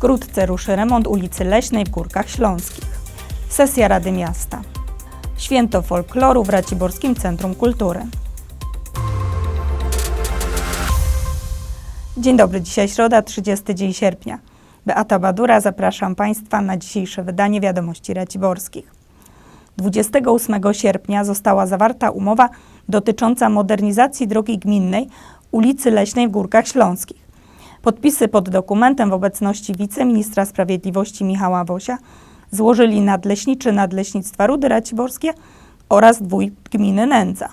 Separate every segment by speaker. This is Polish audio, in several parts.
Speaker 1: Wkrótce ruszy remont ulicy Leśnej w Górkach Śląskich. Sesja Rady Miasta. Święto folkloru w Raciborskim Centrum Kultury. Dzień dobry, dzisiaj środa, 30 dzień sierpnia. Beata Badura, zapraszam Państwa na dzisiejsze wydanie Wiadomości Raciborskich. 28 sierpnia została zawarta umowa dotycząca modernizacji drogi gminnej ulicy Leśnej w Górkach Śląskich. Podpisy pod dokumentem w obecności wiceministra sprawiedliwości Michała Wosia złożyli nadleśniczy Nadleśnictwa Rudy Raciborskie oraz wójt gminy Nędza.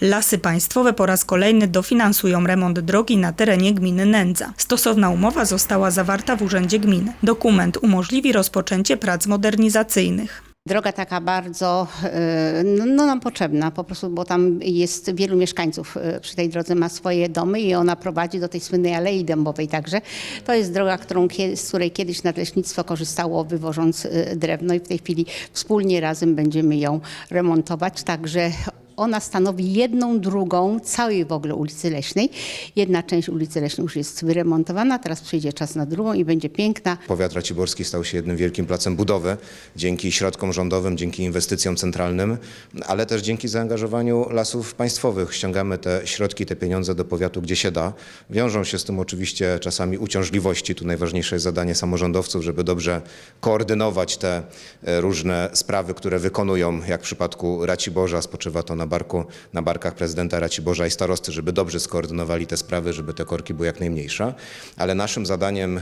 Speaker 1: Lasy Państwowe po raz kolejny dofinansują remont drogi na terenie gminy Nędza. Stosowna umowa została zawarta w Urzędzie Gminy. Dokument umożliwi rozpoczęcie prac modernizacyjnych.
Speaker 2: Droga taka bardzo e, no, no nam potrzebna po prostu, bo tam jest wielu mieszkańców e, przy tej drodze ma swoje domy i ona prowadzi do tej słynnej Alei Dębowej także. To jest droga, którą, z której kiedyś nadleśnictwo korzystało wywożąc e, drewno i w tej chwili wspólnie razem będziemy ją remontować, także ona stanowi jedną drugą całej w ogóle ulicy Leśnej. Jedna część ulicy Leśnej już jest wyremontowana, teraz przyjdzie czas na drugą i będzie piękna.
Speaker 3: Powiat raciborski stał się jednym wielkim placem budowy dzięki środkom rządowym, dzięki inwestycjom centralnym, ale też dzięki zaangażowaniu lasów państwowych. Ściągamy te środki, te pieniądze do powiatu, gdzie się da. Wiążą się z tym oczywiście czasami uciążliwości. Tu najważniejsze jest zadanie samorządowców, żeby dobrze koordynować te e, różne sprawy, które wykonują, jak w przypadku Raciborza, spoczywa to na, barku, na barkach prezydenta Raciborza i starosty, żeby dobrze skoordynowali te sprawy, żeby te korki były jak najmniejsze. Ale naszym zadaniem e,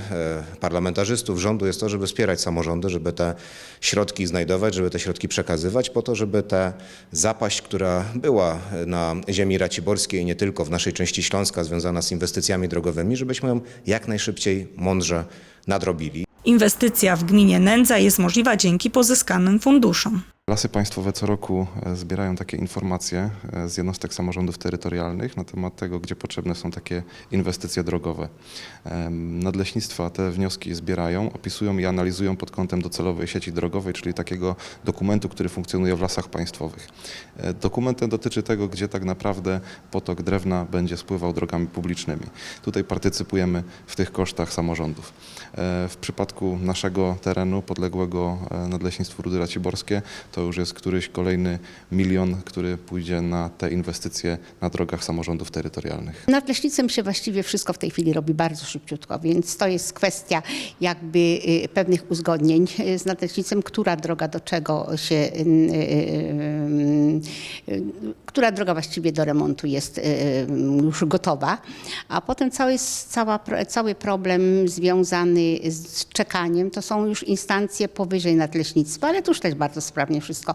Speaker 3: parlamentarzystów, rządu jest to, żeby wspierać samorządy, żeby te środki znajdować, żeby te środki przekazywać po to, żeby ta zapaść, która była na ziemi raciborskiej i nie tylko w naszej części Śląska związana z inwestycjami drogowymi, żebyśmy ją jak najszybciej, mądrze nadrobili.
Speaker 1: Inwestycja w gminie Nędza jest możliwa dzięki pozyskanym funduszom.
Speaker 4: Lasy Państwowe co roku e, zbierają takie informacje e, z jednostek samorządów terytorialnych na temat tego, gdzie potrzebne są takie inwestycje drogowe. Nadleśnictwa te wnioski zbierają, opisują i analizują pod kątem docelowej sieci drogowej, czyli takiego dokumentu, który funkcjonuje w lasach państwowych. E, Dokument ten dotyczy tego, gdzie tak naprawdę potok drewna będzie spływał drogami publicznymi. Tutaj partycypujemy w tych kosztach samorządów. W przypadku naszego terenu podległego Nadleśnictwu Rudy Raciborskie to już jest któryś kolejny milion, który pójdzie na te inwestycje na drogach samorządów terytorialnych.
Speaker 2: Nad leśnicem się właściwie wszystko w tej chwili robi bardzo szybciutko, więc to jest kwestia jakby y, pewnych uzgodnień y, z nadleśnicem, która droga do czego się, y, która droga właściwie do remontu jest już gotowa, a potem cały, cała, cały problem związany z czekaniem, to są już instancje powyżej nadleśnictwa, ale tu już też bardzo sprawnie wszystko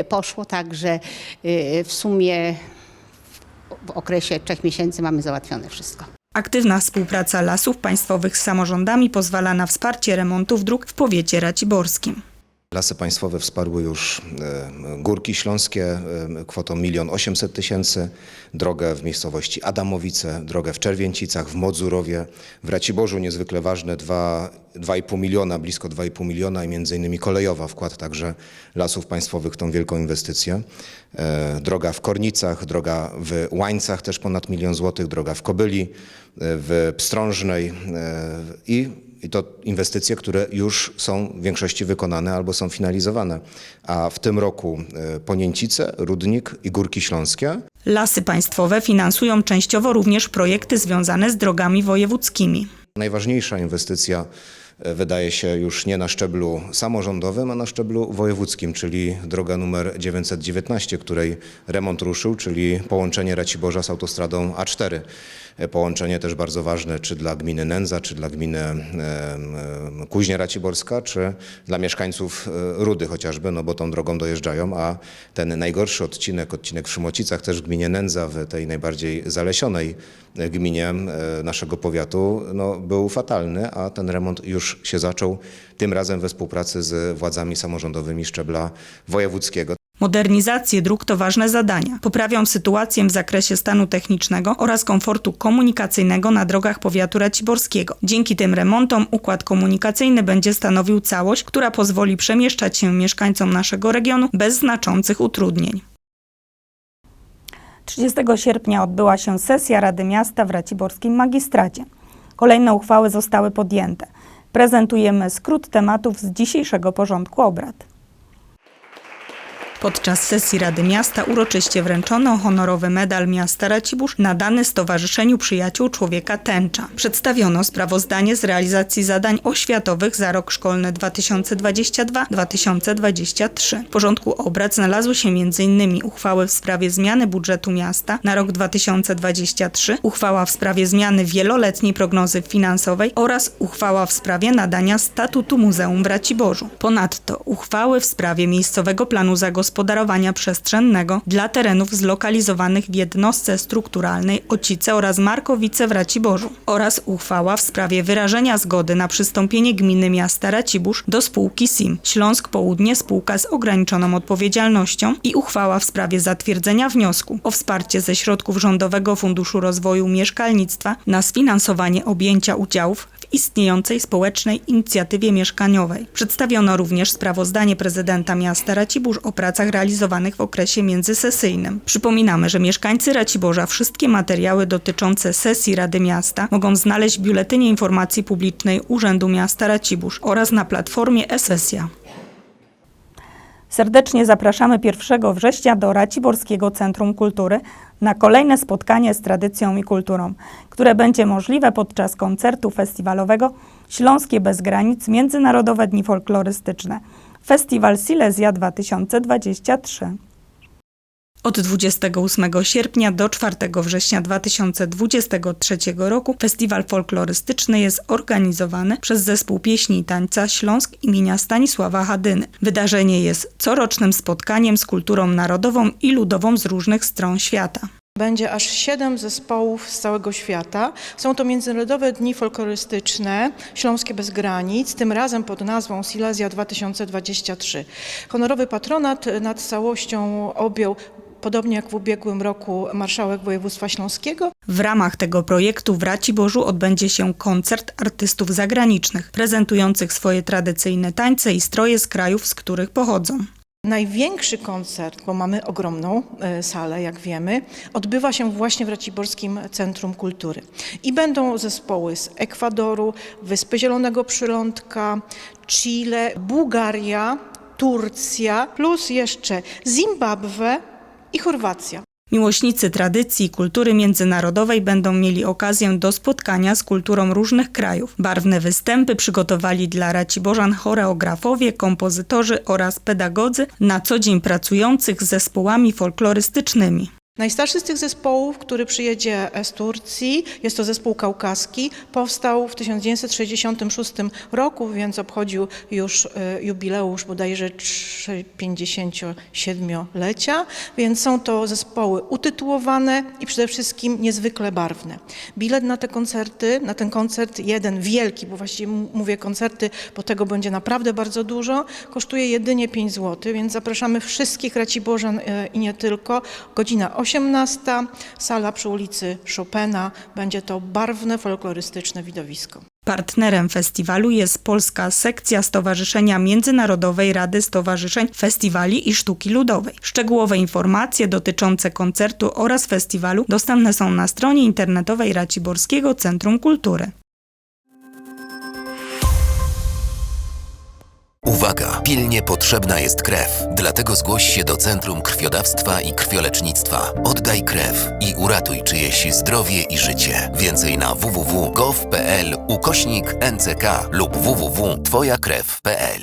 Speaker 2: y, poszło, także y, w sumie w okresie trzech miesięcy mamy załatwione wszystko.
Speaker 1: Aktywna współpraca lasów państwowych z samorządami pozwala na wsparcie remontów dróg w powiecie raciborskim.
Speaker 3: Lasy Państwowe wsparły już e, Górki Śląskie e, kwotą 1 800 tysięcy, drogę w miejscowości Adamowice, drogę w Czerwięcicach, w Modzurowie, w Raciborzu niezwykle ważne 2, 2,5 miliona, blisko 2,5 miliona i między innymi kolejowa wkład także Lasów Państwowych w tą wielką inwestycję. E, Droga w Kornicach, droga w Łańcach też ponad milion złotych, droga w Kobyli, w Pstrążnej i i to inwestycje, które już są w większości wykonane albo są finalizowane. A w tym roku e, Ponięcice, Rudnik i Górki Śląskie.
Speaker 1: Lasy państwowe finansują częściowo również projekty związane z drogami wojewódzkimi.
Speaker 3: Najważniejsza inwestycja wydaje się już nie na szczeblu samorządowym, a na szczeblu wojewódzkim, czyli droga numer 919, której remont ruszył, czyli połączenie Raciborza z autostradą A4. E, Połączenie też bardzo ważne, czy dla gminy Nędza, czy dla gminy Kuźnia Raciborska, czy dla mieszkańców e, Rudy chociażby, no bo tą drogą dojeżdżają, a ten najgorszy odcinek, odcinek w Szymocicach, też w gminie Nędza, w tej najbardziej zalesionej e, gminie e, naszego powiatu, no, był fatalny, a ten remont już się zaczął, tym razem we współpracy z władzami samorządowymi szczebla wojewódzkiego.
Speaker 1: Modernizacje dróg to ważne zadania. Poprawią sytuację w zakresie stanu technicznego oraz komfortu komunikacyjnego na drogach powiatu raciborskiego. Dzięki tym remontom układ komunikacyjny będzie stanowił całość, która pozwoli przemieszczać się mieszkańcom naszego regionu bez znaczących utrudnień. 30 sierpnia odbyła się sesja Rady Miasta w Raciborskim Magistracie. Kolejne uchwały zostały podjęte. Prezentujemy skrót tematów z dzisiejszego porządku obrad. Podczas sesji Rady Miasta uroczyście wręczono honorowy medal miasta Racibórz nadany Stowarzyszeniu Przyjaciół Człowieka Tęcza. Przedstawiono sprawozdanie z realizacji zadań oświatowych za rok szkolny 2022-2023. W porządku obrad znalazły się m.in. uchwały w sprawie zmiany budżetu miasta na rok 2023, uchwała w sprawie zmiany wieloletniej prognozy finansowej oraz uchwała w sprawie nadania statutu Muzeum w Raciborzu. Ponadto uchwały w sprawie miejscowego planu zagospodarowania przestrzennego dla terenów zlokalizowanych w jednostce strukturalnej Ocice oraz Markowice w Raciborzu oraz uchwała w sprawie wyrażenia zgody na przystąpienie gminy miasta Racibórz do spółki SIM Śląsk Południe spółka z ograniczoną odpowiedzialnością i uchwała w sprawie zatwierdzenia wniosku o wsparcie ze środków Rządowego Funduszu Rozwoju Mieszkalnictwa na sfinansowanie objęcia udziałów istniejącej społecznej inicjatywie mieszkaniowej. Przedstawiono również sprawozdanie prezydenta miasta Racibórz o pracach realizowanych w okresie międzysesyjnym. Przypominamy, że mieszkańcy Raciborza wszystkie materiały dotyczące sesji Rady Miasta mogą znaleźć w Biuletynie Informacji Publicznej Urzędu Miasta Racibórz oraz na platformie e-sesja. Serdecznie zapraszamy 1 września do Raciborskiego Centrum Kultury na kolejne spotkanie z tradycją i kulturą, które będzie możliwe podczas koncertu festiwalowego Śląskie Bez Granic Międzynarodowe Dni Folklorystyczne. Festiwal Silesia 2023. Od 28 sierpnia do 4 września 2023 roku festiwal folklorystyczny jest organizowany przez Zespół Pieśni i Tańca Śląsk imienia Stanisława Hadyny. Wydarzenie jest corocznym spotkaniem z kulturą narodową i ludową z różnych stron świata.
Speaker 5: Będzie aż siedem zespołów z całego świata. Są to Międzynarodowe Dni Folklorystyczne Śląskie Bez Granic, tym razem pod nazwą Silesia 2023. Honorowy patronat nad całością objął, podobnie jak w ubiegłym roku, marszałek województwa śląskiego.
Speaker 1: W ramach tego projektu w Raciborzu odbędzie się koncert artystów zagranicznych, prezentujących swoje tradycyjne tańce i stroje z krajów, z których pochodzą.
Speaker 5: Największy koncert, bo mamy ogromną e, salę, jak wiemy, odbywa się właśnie w Raciborskim Centrum Kultury. I będą zespoły z Ekwadoru, Wyspy Zielonego Przylądka, Chile, Bułgaria, Turcja, plus jeszcze Zimbabwe i Chorwacja.
Speaker 1: Miłośnicy tradycji i kultury międzynarodowej będą mieli okazję do spotkania z kulturą różnych krajów. Barwne występy przygotowali dla Raciborzan choreografowie, kompozytorzy oraz pedagodzy na co dzień pracujących z zespołami folklorystycznymi.
Speaker 5: Najstarszy z tych zespołów, który przyjedzie z Turcji, jest to zespół kaukaski. Powstał w 1966 roku, więc obchodził już e, jubileusz bodajże 57-lecia, więc są to zespoły utytułowane i przede wszystkim niezwykle barwne. Bilet na te koncerty, na ten koncert jeden wielki, bo właściwie mówię koncerty, bo tego będzie naprawdę bardzo dużo, kosztuje jedynie 5 zł, więc zapraszamy wszystkich Raciborzan e, i nie tylko. Godzina 18, sala przy ulicy Chopina. Będzie to barwne, folklorystyczne widowisko.
Speaker 1: Partnerem festiwalu jest polska sekcja Stowarzyszenia Międzynarodowej Rady Stowarzyszeń Festiwali i Sztuki Ludowej. Szczegółowe informacje dotyczące koncertu oraz festiwalu dostępne są na stronie internetowej Raciborskiego Centrum Kultury.
Speaker 6: Uwaga! Pilnie potrzebna jest krew. Dlatego zgłoś się do Centrum Krwiodawstwa i Krwiolecznictwa. Oddaj krew i uratuj czyjeś zdrowie i życie. Więcej na www.gov.pl ukośnik NCK lub www.twojakrew.pl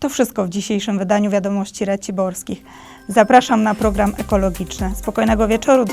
Speaker 1: To wszystko w dzisiejszym wydaniu Wiadomości Raciborskich. Zapraszam na program ekologiczny. Spokojnego wieczoru.